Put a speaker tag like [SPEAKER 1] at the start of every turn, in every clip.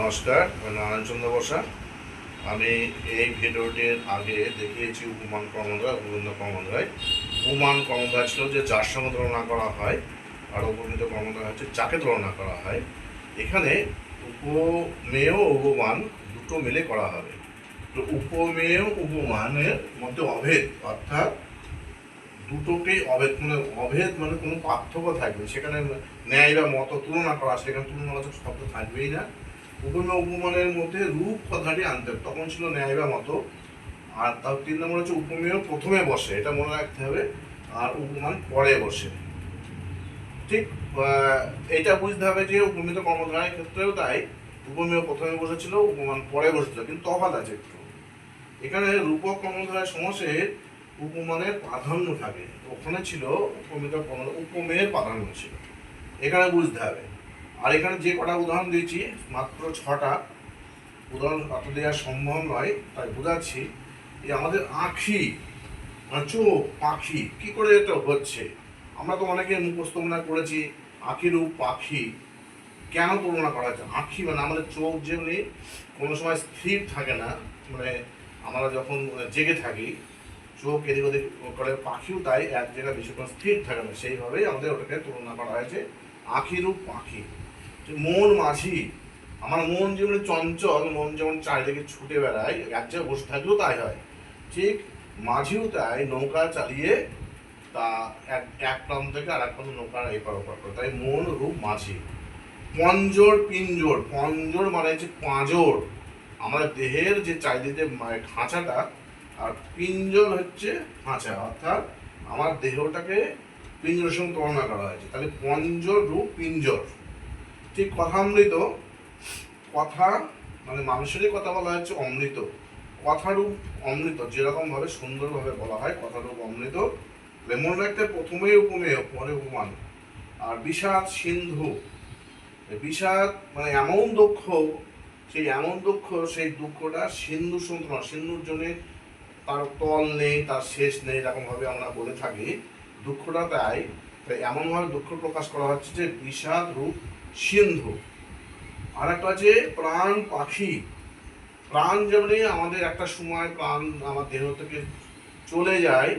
[SPEAKER 1] নমস্কার নারায়ণচন্দ্র বসা আমি এই ভিডিওটির আগে দেখিয়েছি উপমান কর্মধায় উপবৃন্দ কর্মধায় উপমান কর্মধায় ছিল যে যার সঙ্গে তুলনা করা হয়, আর উপবৃন্দ কর্মধায় হচ্ছে যাকে তুলনা করা হয়। এখানে উপমেয় উপমান দুটো মিলে করা হবে। তো উপমেয় উপমানের মধ্যে অভেদ, অর্থাৎ দুটোকেই অভেদ মানে অভেদ মানে কোনো পার্থক্য থাকবে। সেখানে ন্যায় বা মত তুলনা করা, সেখানে তুলনাবাচক শব্দ থাকবেই না। উপমা উপমানের মধ্যে রূপ কথাটি আনতে হবে। তখন ছিল ন্যায় বা মত। আর তার তিন নম্বর হচ্ছে উপমেয় প্রথমে বসে, এটা মনে রাখতে হবে। আর উপমান পরে বসে। ঠিক এটা বুঝতে হবে যে উপমিত কর্মধারের ক্ষেত্রেও তাই। উপমেয় প্রথমে বসেছিল, উপমান পরে বসেছিল, কিন্তু তফাৎ আছে একটু। এখানে রূপক কর্মধারের সমাসের উপমানের প্রাধান্য থাকে। ওখানে ছিল উপমিত কর্ম- উপমেয়ের প্রাধান্য ছিল। এখানে বুঝতে হবে। আর এখানে যে কটা উদাহরণ দিয়েছি, মাত্র ছটা উদাহরণ অত দেওয়া সম্ভব নয়, তাই বোঝাচ্ছি যে আমাদের আঁখি মানে চোখ, পাখি কি করে এটা হচ্ছে? আমরা তো অনেকে মুখস্থ মনে করেছি আঁখির রূপ পাখি। কেন তুলনা করা হচ্ছে? আঁখি মানে আমাদের চোখ যেমনি কোনো সময় স্থির থাকে না মানে আমরা যখন জেগে থাকি, চোখ এদিক ওদিক করে পাখিও তাই এক জায়গায় বেশিক্ষণ স্থির থাকে না, সেইভাবেই আমাদের ওটাকে তুলনা করা হয়েছে আখিরূপ পাখি। মন মাঝি। আমার মন যেমন চঞ্চল, মন যেমন চারিদিকে ছুটে বেড়ায়, এক জায়গায় বসে থাকলেও তাই হয়। ঠিক মাঝিও তাই, নৌকা চালিয়ে তা এক এক প্রান্ত থেকে আর এক প্রান্ত নৌকা এপার ওপার করে। তাই মন রূপ মাঝি। পঞ্জর, পিঞ্জর। পঞ্জর মানে হচ্ছে পাঁজর। আমাদের দেহের যে চারিদিকে মা- খাঁচাটা, আর পিঞ্জর হচ্ছে খাঁচা। অর্থাৎ আমার দেহটাকে পিঞ্জরের সঙ্গে তুলনা করা হয়েছে। তাহলে পঞ্জর রূপ পিঞ্জর। ঠিক কথামৃত কথা মানে মানুষেরই কথা বলা হচ্ছে অমৃত। কথারূপ অমৃত যেরকম ভাবে সুন্দরভাবে বলা হয় কথারূপ অমৃত। লেমন রাখতে প্রথমেই উপমেয়, পরে উপমান। আর বিষাদ সিন্ধু। বিষাদ মানে এমন দুঃখ, সেই এমন দুঃখ, সেই দুঃখটা সিন্ধু সন্ত্রনা সিন্ধুর জন্য তার তল নেই, তার শেষ নেই এরকম ভাবে আমরা বলে থাকি। দুঃখটা তাই তাই এমনভাবে দুঃখ প্রকাশ করা হচ্ছে যে বিষাদ রূপ সিন্ধু। আর একটা আছে প্রাণ পাখি। প্রাণ যেমনি আমাদের একটা সময় প্রাণ আমার দেহ থেকে চলে যায়,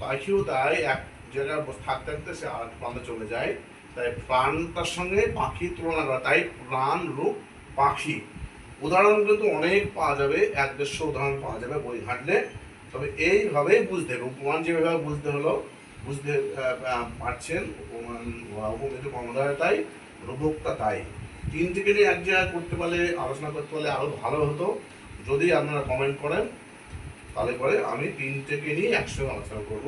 [SPEAKER 1] পাখিও তাই, এক জায়গায় থাকতে থাকতে সে আর প্রাণে চলে যায়। তাই প্রাণটার সঙ্গে পাখি তুলনা করা, তাই প্রাণ রূপ পাখি। উদাহরণ কিন্তু অনেক পাওয়া যাবে, এক দেড়শো উদাহরণ পাওয়া যাবে বই ঘাটলে। তবে এইভাবেই বুঝতে হবে। উপমান যেভাবে বুঝতে হলো, বুঝতে পারছেন, উপমান উপমিত কর্মধারে তাই। রূপকটা তাই। তিন থেকে নিয়ে এক জায়গায় করতে পারলে, আলোচনা করতে পারলে আরও ভালো হতো। যদি আপনারা কমেন্ট করেন, তাহলে পরে আমি তিন থেকে নিয়ে একসঙ্গে আলোচনা করব।